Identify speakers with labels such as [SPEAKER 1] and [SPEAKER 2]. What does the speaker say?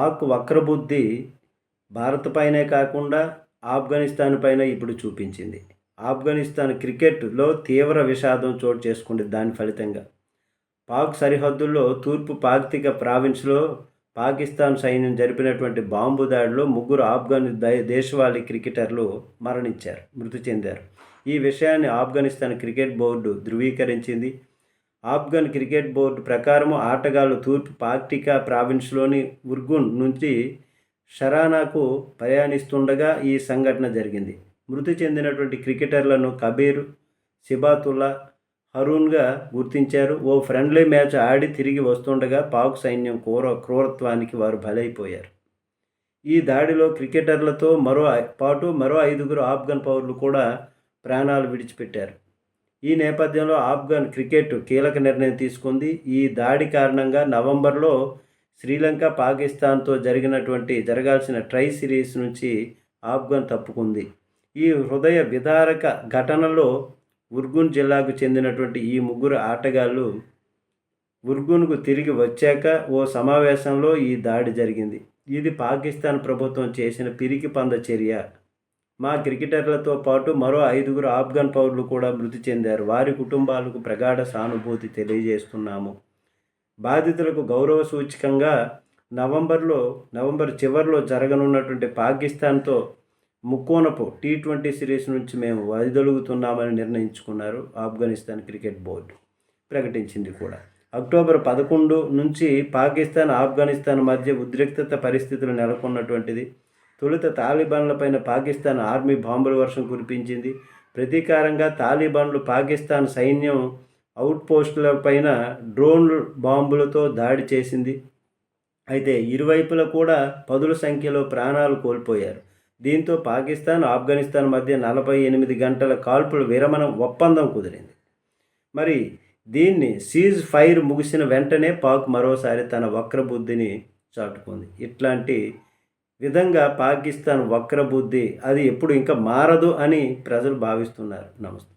[SPEAKER 1] పాక్ వక్రబుద్ధి భారత్ పైనే కాకుండా ఆఫ్ఘనిస్తాన్ పైన ఇప్పుడు చూపించింది. ఆఫ్ఘనిస్తాన్ క్రికెట్లో తీవ్ర విషాదం చోటు చేసుకుంది దాని ఫలితంగా. పాక్ సరిహద్దుల్లో తూర్పు పాక్తిక ప్రావిన్స్లో పాకిస్తాన్ సైన్యం జరిపినటువంటి బాంబు దాడిలో ముగ్గురు ఆఫ్ఘని దే- దేశవాళీ క్రికెటర్లు మరణించారు మృతి చెందారు. ఈ విషయాన్ని ఆఫ్ఘనిస్తాన్ క్రికెట్ బోర్డు ధృవీకరించింది. ఆఫ్ఘన్ క్రికెట్ బోర్డు ప్రకారం ఆటగాళ్ళు తూర్పు పాక్టికా ప్రావిన్స్లోని ఉర్గున్ నుంచి షరానాకు ప్రయాణిస్తుండగా ఈ సంఘటన జరిగింది. మృతి చెందినటువంటి క్రికెటర్లను కబీర్ సిబాతుల్లా హరూన్గా గుర్తించారు. ఓ ఫ్రెండ్లీ మ్యాచ్ ఆడి తిరిగి వస్తుండగా పాక్ సైన్యం క్రూర క్రూరత్వానికి వారు బలైపోయారు. ఈ దాడిలో క్రికెటర్లతో మరో పాటు మరో ఐదుగురు ఆఫ్ఘన్ పౌరులు కూడా ప్రాణాలు విడిచిపెట్టారు. ఈ నేపథ్యంలో ఆఫ్ఘన్ క్రికెట్ కీలక నిర్ణయం తీసుకుంది. ఈ దాడి కారణంగా నవంబర్లో శ్రీలంక పాకిస్తాన్తో జరిగినటువంటి జరగాల్సిన ట్రై సిరీస్ నుంచి ఆఫ్ఘన్ తప్పుకుంది. ఈ హృదయ విదారక ఘటనలో ఉర్గున్ జిల్లాకు చెందినటువంటి ఈ ముగ్గురు ఆటగాళ్ళు ఉర్గున్కు తిరిగి వచ్చాక ఓ సమావేశంలో ఈ దాడి జరిగింది. ఇది పాకిస్తాన్ ప్రభుత్వం చేసిన పిరికి పంద చర్య. మా క్రికెటర్లతో పాటు మరో ఐదుగురు ఆఫ్ఘన్ పౌరులు కూడా మృతి చెందారు. వారి కుటుంబాలకు ప్రగాఢ సానుభూతి తెలియజేస్తున్నాము. బాధితులకు గౌరవ సూచకంగా నవంబర్లో నవంబర్ చివరిలో జరగనున్నటువంటి పాకిస్తాన్తో ముక్కోనపు టీ ట్వంటీ సిరీస్ నుంచి మేము వైదొలుగుతున్నామని నిర్ణయించుకున్నారు ఆఫ్ఘనిస్తాన్ క్రికెట్ బోర్డు. ప్రకటించింది కూడా. అక్టోబర్ పదకొండు నుంచి పాకిస్తాన్ ఆఫ్ఘనిస్తాన్ మధ్య ఉద్రిక్తత పరిస్థితులు నెలకొన్నటువంటిది. తొలుత తాలిబాన్లపైన పాకిస్తాన్ ఆర్మీ బాంబుల వర్షం కురిపించింది. ప్రతీకారంగా తాలిబాన్లు పాకిస్తాన్ సైన్యం అవుట్పోస్టులపైన డ్రోన్లు పైన బాంబులతో దాడి చేసింది. అయితే ఇరువైపులా కూడా పదుల సంఖ్యలో ప్రాణాలు కోల్పోయారు. దీంతో పాకిస్తాన్ ఆఫ్ఘనిస్తాన్ మధ్య నలభై ఎనిమిది గంటల కాల్పుల విరమణ ఒప్పందం కుదిరింది. మరి దీన్ని సీజ్ ఫైర్ ముగిసిన వెంటనే పాక్ మరోసారి తన వక్రబుద్ధిని చాటుకుంది. ఇట్లాంటి విధంగా పాకిస్తాన్ వక్రబుద్ధి అది ఎప్పుడు ఇంకా మారదు అని ప్రజలు భావిస్తున్నారు. నమస్తే.